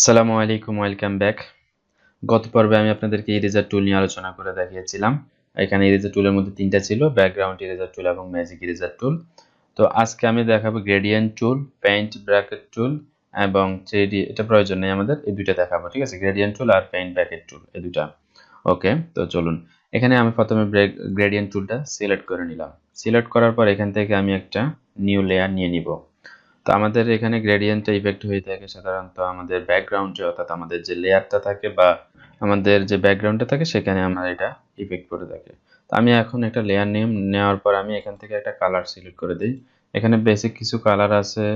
আসসালামু আলাইকুম, welcome back. গত পর্বে আমি আপনাদেরকে ইরেজার টুল নিয়ে আলোচনা করে দেখিয়েছিলাম। এখানে ইরেজার টুলের মধ্যে তিনটা ছিল ব্যাকগ্রাউন্ড ইরেজার টুল এবং ম্যাজিক ইরেজার টুল তো আজকে আমি দেখাবো gradient tool paint bracket tool এবং থ্রিডি এটা প্রয়োজন নেই আমাদের, এই দুইটা দেখাবো, ঠিক আছে? গ্রেডিয়েন্ট টুল আর পেইন্ট ব্র্যাকেট টুল এই দুইটা। ওকে, তো চলুন। এখানে আমি প্রথমে গ্রেডিয়েন্ট টুলটা সিলেক্ট করে নিলাম। সিলেক্ট করার পর এখান থেকে আমি একটা নিউ লেয়ার নিয়ে নিব। তো আমাদের এখানে গ্রেডিয়েন্টটা ইফেক্ট হয়ে থাকে সাধারণত আমাদের ব্যাকগ্রাউন্ডে অর্থাৎ আমাদের যে লেয়ারটা থাকে বা আমাদের যে ব্যাকগ্রাউন্ডটা থাকে, সেখানে আমরা এটা ইফেক্ট করে থাকে। তো আমি এখন একটা লেয়ার নিয়ে নেওয়ার পর আমি এখান থেকে একটা কালার সিলেক্ট করে দিই। এখানে বেসিক কিছু কালার আছে।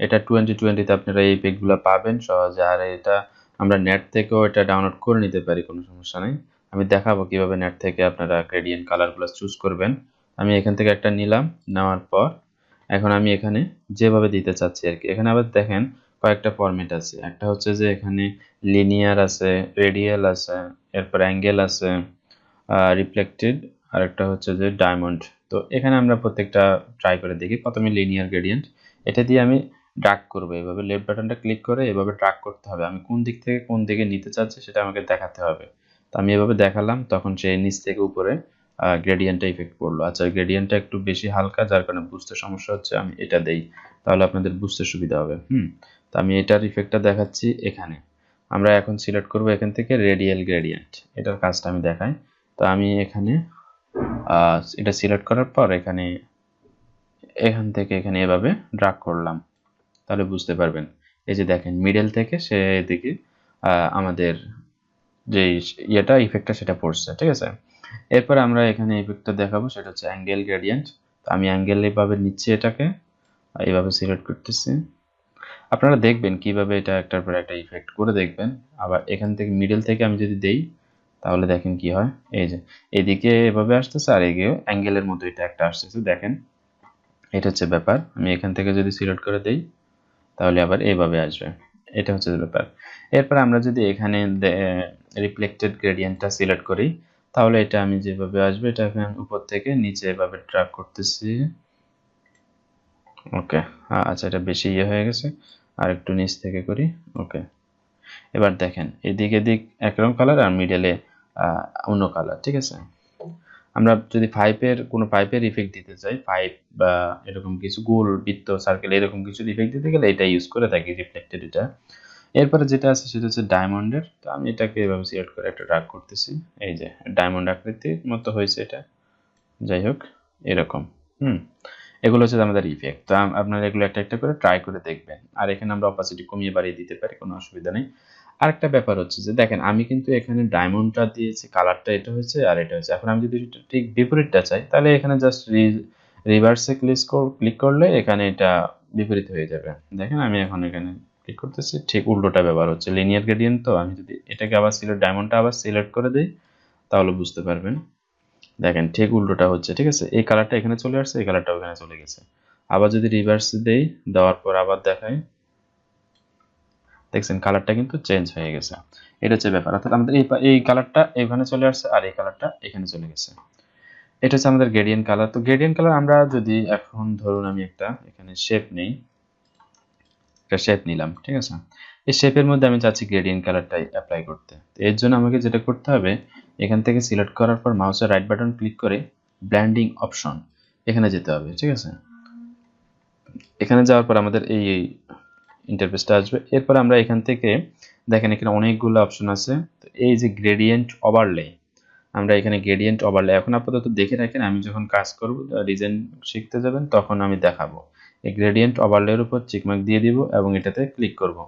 এটা টোয়েন্টি টোয়েন্টিতে আপনারা এই পিকগুলো পাবেন সহজে। আর এটা আমরা নেট থেকেও এটা ডাউনলোড করে নিতে পারি, কোনো সমস্যা নেই। আমি দেখাবো কীভাবে নেট থেকে আপনারা গ্রেডিয়েন্ট কালারগুলো চুজ করবেন। আমি এখান থেকে একটা নিলাম, নেওয়ার পর এখন আমি এখানে যেভাবে দিতে চাচ্ছি আর কি। এখানে আবার দেখেন কয়েকটা ফরম্যাট আছে। একটা হচ্ছে যে এখানে লিনিয়ার আছে রেডিয়াল আছে, এরপর অ্যাঙ্গেল আছে রিফ্লেক্টেড আর একটা হচ্ছে যে ডায়মন্ড তো এখানে আমরা প্রত্যেকটা ট্রাই করে দেখি। প্রথমে লিনিয়ার গ্রেডিয়েন্ট এটা দিয়ে আমি ড্রাগ করব। এভাবে লেফট বাটনটা ক্লিক করে এভাবে ড্রাগ করতে হবে। আমি কোন দিক থেকে কোন দিকে নিতে চাচ্ছি সেটা আমাকে দেখাতে হবে। তো আমি এভাবে দেখালাম, তখন সে নিচ থেকে উপরে গ্রেডিয়েন্টটা ইফেক্ট পড়ল। আচ্ছা গ্রেডিয়েন্টটা একটু বেশি হালকা, যার কারণে বুঝতে সমস্যা হচ্ছে, আমি এটা দেই। তাহলে আপনাদের বুঝতে সুবিধা হবে। হুম, তো আমি এটার ইফেক্টটা দেখাচ্ছি এখানে। আমরা এখন সিলেক্ট করব এখান থেকে রেডিয়াল গ্রেডিয়েন্ট এটার কাজটা আমি দেখাই। তো আমি এখানে এটা সিলেক্ট করার পর এখানে, এখান থেকে এখানে এভাবে ড্রাগ করলাম। তাহলে বুঝতে পারবেন। এই যে দেখেন মিডল থেকে সে এদিকে আমাদের যে ইয়েটা ইফেক্টটা সেটা পড়ছে, ঠিক আছে? এরপর আমরা এখানে ইফেক্টটা দেখাবো, সেটা হচ্ছে অ্যাঙ্গেল গ্রেডিয়েন্ট তো আমি অ্যাঙ্গেল এইভাবে নিচ্ছি এটাকে এইভাবে সিলেক্ট করতেছি। আপনারা দেখবেন কীভাবে এটা একটার পর একটা ইফেক্ট করে দেখবেন। আবার এখান থেকে মিডল থেকে আমি যদি দেই, তাহলে দেখেন কি হয়। এই যে, এদিকে এভাবে আসতেছে আর এগিয়েও অ্যাঙ্গেলের মতো এটা একটা আসতেছে। দেখেন, এটা হচ্ছে ব্যাপার। আমি এখান থেকে যদি সিলেক্ট করে দেই, তাহলে আবার এইভাবে আসবে। এটা হচ্ছে ব্যাপার। এরপর আমরা যদি এখানে রিফ্লেক্টেড গ্রেডিয়েন্টটা সিলেক্ট করি তাহলে এটা আমি যেভাবে আসবে, এটা আমি উপর থেকে নিচে এভাবে ট্র্যাক করতেছি। ওকে আচ্ছা এটা বেশি ইয়ে হয়ে গেছে। আর একটু নিচ থেকে করি ওকে এবার দেখেন, এদিক এদিক একরকম কালার আর মিডলে অন্য কালার ঠিক আছে? আমরা যদি পাইপের কোনো পাইপের ইফেক্ট দিতে চাই পাইপ বা এরকম কিছু গোল বৃত্ত সার্কেল এরকম কিছু ইফেক্ট দিতে গেলে এটা ইউজ করে থাকি রিফ্লেক্টেড এটা। এরপরে যেটা আছে সেটা হচ্ছে ডায়মন্ডের তো আমি এটাকে এভাবে সিলেক্ট করে একটা ড্রাগ করতেছি। এই যে ডায়মন্ড আকৃতির মতো হয়েছে এটা। যাই হোক, এরকম। হুম, এগুলো হচ্ছে আমাদের ইফেক্ট তো আপনারা এগুলো একটা একটা করে ট্রাই করে দেখবেন। আর এখানে আমরা অপাসিটি কমিয়ে বাড়িয়ে দিতে পারি, কোনো অসুবিধা নেই। আরেকটা ব্যাপার হচ্ছে যে, দেখেন, আমি কিন্তু এখানে ডায়মন্ডটা দিয়েছি কালারটা এটা হয়েছে আর এটা হয়েছে। এখন আমি যদি ঠিক বিপরীতটা চাই, তাহলে এখানে জাস্ট রিভার্সে ক্লিক ক্লিক করলে এখানে এটা বিপরীত হয়ে যাবে। দেখেন, আমি এখন এখানে ক্লিক করতেছি? ঠিক উল্টোটা ব্যবহার হচ্ছে। লিনিয়ার গ্রেডিয়েন্ট তো, আমি যদি এটাকে আবার সিলেক্ট ডায়মন্ডটা আবার সিলেক্ট করে দিই, তাহলে বুঝতে পারবেন। দেখেন, ঠিক উল্টোটা হচ্ছে, ঠিক আছে? এই কালারটা এখানে চলে আসছে, এই কালারটা ওখানে চলে গেছে। আবার যদি রিভার্স দেই, দেওয়ার পর আবার দেখাই। দেখছেন কালারটা কিন্তু চেঞ্জ হয়ে গেছে। এটা হচ্ছে ব্যাপার। অর্থাৎ আমাদের এই এই কালারটা এখানে চলে আসছে আর এই কালারটা এখানে চলে গেছে। এটা হচ্ছে আমাদের গ্রেডিয়েন্ট কালার তো গ্রেডিয়েন্ট কালার আমরা যদি এখন, ধরুন আমি একটা এখানে শেপ নেই একটা শেপ নিলাম, ঠিক আছে? এই শেপের মধ্যে আমি চাচ্ছি গ্রেডিয়েন্ট কালারটাই অ্যাপ্লাই করতে। তো এর জন্য আমাকে যেটা করতে হবে, এখান থেকে সিলেক্ট করার পর মাউসের রাইট বাটন ক্লিক করে ব্ল্যান্ডিং অপশন এখানে যেতে হবে, ঠিক আছে? এখানে যাওয়ার পর আমাদের এই ইন্টারফেসটা আসবে। এরপর আমরা এখান থেকে দেখেন এখানে অনেকগুলো অপশন আছে। তো এই যে গ্রেডিয়েন্ট ওভারলে আমরা এখানে গ্রেডিয়েন্ট ওভারলে এখন আপাতত দেখে রাখেন, আমি যখন কাজ করব ডিজাইন শিখতে যাবেন, তখন আমি দেখাবো। এই গ্রেডিয়েন্ট ওভারলের উপর চিকমার্ক দিয়ে দিব এবং এটাতে ক্লিক করব।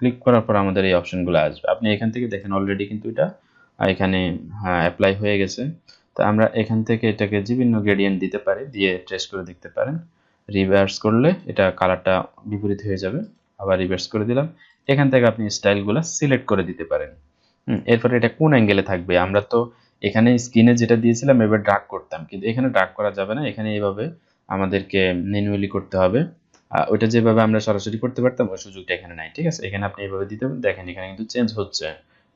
ক্লিক করার পর আমাদের এই অপশনগুলো আসবে। আপনি এখান থেকে দেখেন অলরেডি কিন্তু এটা এখানে অ্যাপ্লাই হয়ে গেছে। তো আমরা এখান থেকে এটাকে বিভিন্ন গ্রেডিয়েন্ট দিতে পারি, দিয়ে ট্রেস করে দেখতে পারেন। রিভার্স করলে এটা কালারটা বিপরীত হয়ে যাবে। আবার রিভার্স করে দিলাম। এখান থেকে আপনি স্টাইলগুলো সিলেক্ট করে দিতে পারেন। এরপরে এটা কোন অ্যাঙ্গেলে থাকবে? আমরা তো এখানে স্ক্রিনে যেটা দিয়েছিলাম, এবার ড্রাগ করতাম। কিন্তু এখানে ড্রাগ করা যাবে না। এখানে এইভাবে আমাদেরকে ম্যানুয়ালি করতে হবে। ওইটা যেভাবে আমরা সরাসরি করতে পারতাম, ওই সুযোগটা এখানে নাই, ঠিক আছে? এখানে আপনি এইভাবে দিতে দেখেন এখানে কিন্তু চেঞ্জ হচ্ছে,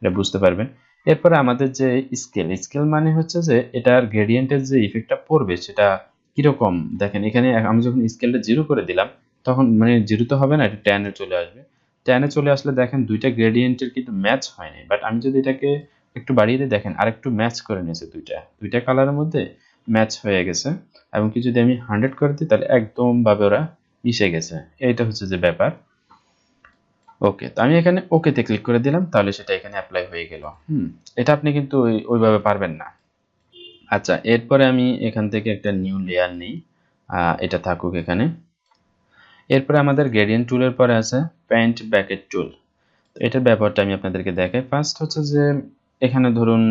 এটা বুঝতে পারবেন। এরপরে আমাদের যে স্কেল স্কেল মানে হচ্ছে যে এটার গ্রেডিয়েন্টের যে ইফেক্টটা পড়বে, সেটা কীরকম? দেখেন এখানে আমি যখন স্কেলটা জিরো করে দিলাম, তখন মানে জিরো তো হবে না, এটা টেনে চলে আসবে। টেনে চলে আসলে দেখেন দুইটা গ্রেডিয়েন্টের কিন্তু ম্যাচ হয়নি বাট আমি যদি এটাকে একটু বাড়িয়ে দিই, দেখেন আরেকটু ম্যাচ করে নিয়েছে দুইটা। দুইটা কালারের মধ্যে ম্যাচ হয়ে গেছে। এবং কি যদি আমি হান্ড্রেড করে দিই, তাহলে একদমভাবে ওরা মিশে গেছে। এইটা হচ্ছে যে ব্যাপার। ওকে তো আমি এখানে ওকেতে ক্লিক করে দিলাম, তাহলে সেটা এখানে অ্যাপ্লাই হয়ে গেল। হুম, এটা আপনি কিন্তু ওইভাবে পারবেন না। আচ্ছা এরপরে আমি এখান থেকে একটা নিউ লেয়ার নিই। এটা থাকুক এখানে। এরপরে আমাদের গ্রেডিয়েন্ট টুলের পরে আছে প্যান্ট ব্যাকেট টুল তো এটার ব্যাপারটা আমি আপনাদেরকে দেখাই। ফার্স্ট হচ্ছে যে, এখানে ধরুন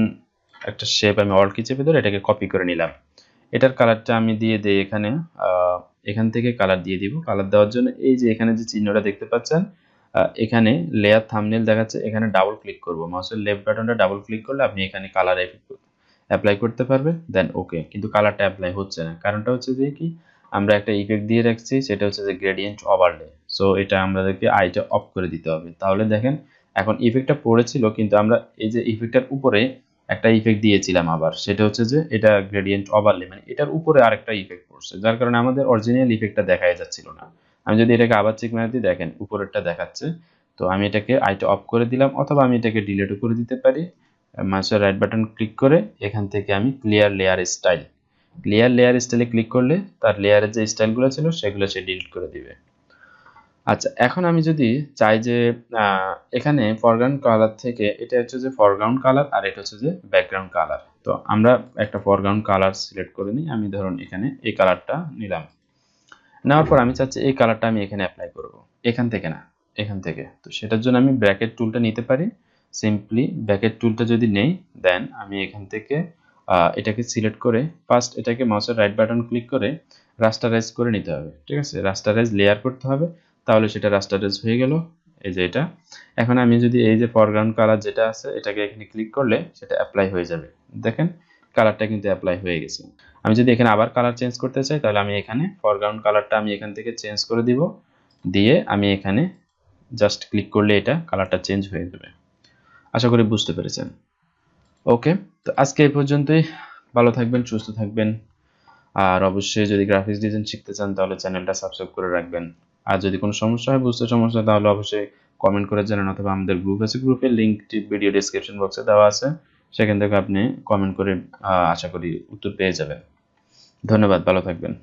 একটা শেপ আমি অল কি চেপে ধরে এটাকে কপি করে নিলাম। এটার কালারটা আমি দিয়ে দিই এখানে। এখান থেকে কালার দিয়ে দিব। কালার দেওয়ার জন্য এই যে এখানে যে চিহ্নটা দেখতে পাচ্ছেন এখানে লেয়ার থামনেল দেখাচ্ছে। এখানে ডাবল ক্লিক করব। মাউসের লেফট বাটনটা ডাবল ক্লিক করলে আপনি এখানে কালার অ্যাপ্লাই করতে পারবে দেন ওকে কিন্তু কালারটা অ্যাপ্লাই হচ্ছে না। কারণটা হচ্ছে যে কি? আমরা একটা ইফেক্ট দিয়ে রাখছি। সেটা হচ্ছে যে গ্রেডিয়েন্ট ওভারলে সো এটা আমাদেরকে আইটা অফ করে দিতে হবে। তাহলে দেখেন, এখন ইফেক্টটা পড়েছিল, কিন্তু আমরা এই যে ইফেক্টটার উপরে একটা ইফেক্ট দিয়েছিলাম আবার। সেটা হচ্ছে যে, এটা গ্রেডিয়েন্ট ওভারলে মানে এটার উপরে আরেকটা ইফেক্ট পড়ছে। যার কারণে আমাদের অরিজিনাল ইফেক্টটা দেখাই যাচ্ছিল না। আমি যদি এটাকে আবার চেক মেরে দিই, দেখেন উপরেরটা দেখাচ্ছে। তো আমি এটাকে আইটা অফ করে দিলাম, অথবা আমি এটাকে ডিলেটও করে দিতে পারি। মাউসের রাইট বাটন ক্লিক করে এখান থেকে আমি clear layer style clear layer স্টাইলে ক্লিক করলে তার লেয়ারের যে স্টাইলগুলো ছিল, সেগুলো সে ডিলিট করে দিবে। আচ্ছা এখন আমি যদি চাই যে এখানে ফরগ্রাউন্ড কালার থেকে এটা হচ্ছে যে ফরগ্রাউন্ড কালার আর এটা হচ্ছে যে ব্যাকগ্রাউন্ড কালার তো আমরা একটা ফরগ্রাউন্ড কালার সিলেক্ট করে নিই, আমি ধরুন এখানে এই কালারটা নিলাম। নেওয়ার পর আমি চাচ্ছি এই কালারটা আমি এখানে অ্যাপ্লাই করব। এখান থেকে না, এখান থেকে। তো সেটার জন্য আমি ব্র্যাকেট টুলটা নিতে পারি। সিম্পলি ব্র্যাকেট টুলটা যদি নেই দেন আমি এখান থেকে এটাকে সিলেক্ট করে ফার্স্ট এটাকে মাউসের রাইট বাটন ক্লিক করে রাস্টারাইজ করে নিতে হবে। ঠিক আছে? রাস্টারাইজ লেয়ার করতে হবে। তাহলে সেটা রাস্টারাইজ হয়ে গেল। এই যে এটা। এখন আমি যদি এই যে ফরগ্রাউন্ড কালার যেটা আছে, এটাকে এখানে ক্লিক করলে সেটা অ্যাপ্লাই হয়ে যাবে। দেখেন কালারটা কিন্তু অ্যাপ্লাই হয়ে গেছে। আমি যদি এখানে আবার কালার চেঞ্জ করতে চাই, তাহলে আমি এখানে ফরগ্রাউন্ড কালারটা আমি এখান থেকে চেঞ্জ করে দিব। দিয়ে আমি এখানে জাস্ট ক্লিক করলে এটা কালারটা চেঞ্জ হয়ে যাবে। আশা করি বুঝতে পেরেছেন। ওকে, তো আজকে এই পর্যন্তই। ভালো থাকবেন, সুস্থ থাকবেন। আর অবশ্যই যদি গ্রাফিক্স ডিজাইন শিখতে চান, তাহলে চ্যানেলটা সাবস্ক্রাইব করে রাখবেন। আর যদি কোনো সমস্যা হয়, বুঝতে সমস্যা হয়, তাহলে অবশ্যই কমেন্ট করে জানান অথবা আমাদের গ্রুপ আছে গ্রুপের লিঙ্কটি ভিডিও ডিসক্রিপশন বক্সে দেওয়া আছে। সেখান থেকে আপনি কমেন্ট করে আশা করি উত্তর পেয়ে যাবেন। ধন্যবাদ, ভালো থাকবেন।